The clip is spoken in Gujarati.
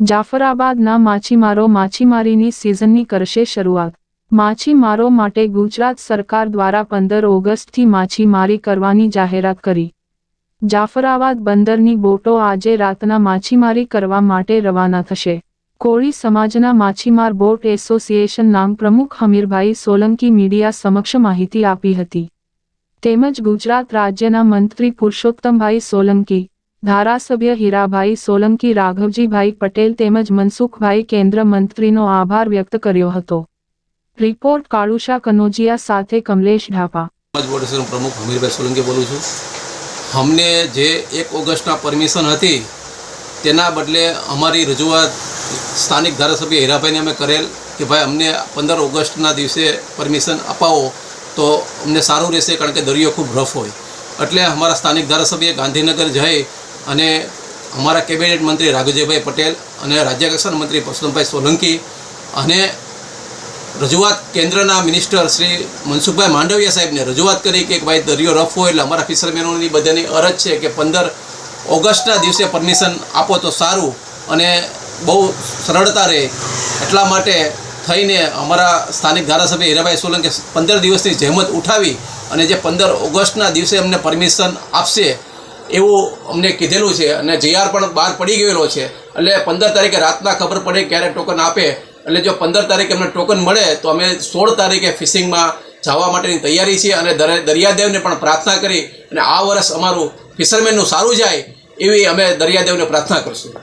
જાફરાબાદના માછીમારો માછીમારીની સિઝનની કરશે શરૂઆત. માછીમારો માટે ગુજરાત સરકાર દ્વારા પંદર ઓગસ્ટથી માછીમારી કરવાની જાહેરાત કરી. જાફરાબાદ બંદરની બોટો આજે રાતના માછીમારી કરવા માટે રવાના થશે. કોળી સમાજના માછીમાર બોટ એસોસિએશન નામ પ્રમુખ હમીરભાઈ સોલંકી મીડિયા સમક્ષ માહિતી આપી હતી. તેમજ ગુજરાત રાજ્યના મંત્રી પુરુષોત્તમભાઈ સોલંકી ધારાસભ્ય હીરાભાઈ સોલંકી રાઘવજીભાઈ પટેલ તેમજ મનસુખભાઈ કેન્દ્ર મંત્રીનો આભાર વ્યક્ત કર્યો હતો. રિપોર્ટ કાળુશા કનોજિયા સાથે કમલેશ ઢાપા. સમાજ પ્રમુખ હમીરભાઈ સોલંકી બોલું છું. અમને જે એક ઓગસ્ટના પરમિશન હતી, તેના બદલે અમારી રજૂઆત સ્થાનિક ધારાસભ્ય હીરાભાઈને અમે કરેલ કે ભાઈ અમને પંદર ઓગસ્ટના દિવસે પરમિશન અપાવો, તો અમને સારું રહેશે કારણ કે દરિયો ખૂબ રફ હોય. એટલે અમારા સ્થાનિક ધારાસભ્ય ગાંધીનગર જઈ અને અમારા કેબિનેટ મંત્રી રાઘુજીભાઈ પટેલ અને રાજ્ય કક્ષાના મંત્રી પરસોત્તમભાઈ સોલંકી અને રજૂઆત કેન્દ્રના મિનિસ્ટર શ્રી મનસુખભાઈ માંડવિયા સાહેબને રજૂઆત કરી કે ભાઈ દરિયો રફ હોય એટલે અમારા ફિશરમેનોની બધાની અરજ છે કે પંદર ઓગસ્ટના દિવસે પરમિશન આપો તો સારું અને બહુ સરળતા રહે એટલા માટે થઈને અમારા સ્થાનિક ધારાસભ્ય હીરાભાઈ સોલંકી પંદર દિવસની જહેમત ઉઠાવી અને જે પંદર ઓગસ્ટના દિવસે અમને પરમિશન આપશે એવું અમને કીધેલું છે અને જીઆર પણ બહાર પડી ગયેલો છે. એટલે પંદર તારીખે રાતના ખબર પડે ક્યારે ટોકન આપે. એટલે જો પંદર તારીખે અમને ટોકન મળે, તો અમે સોળ તારીખે ફિશિંગમાં જવા માટેની તૈયારી છે અને દર- દરિયાદેવને પણ પ્રાર્થના કરી અને આ વર્ષ અમારું ફિશરમેનનું સારું જાય એવી અમે દરિયાદેવને પ્રાર્થના કરશું.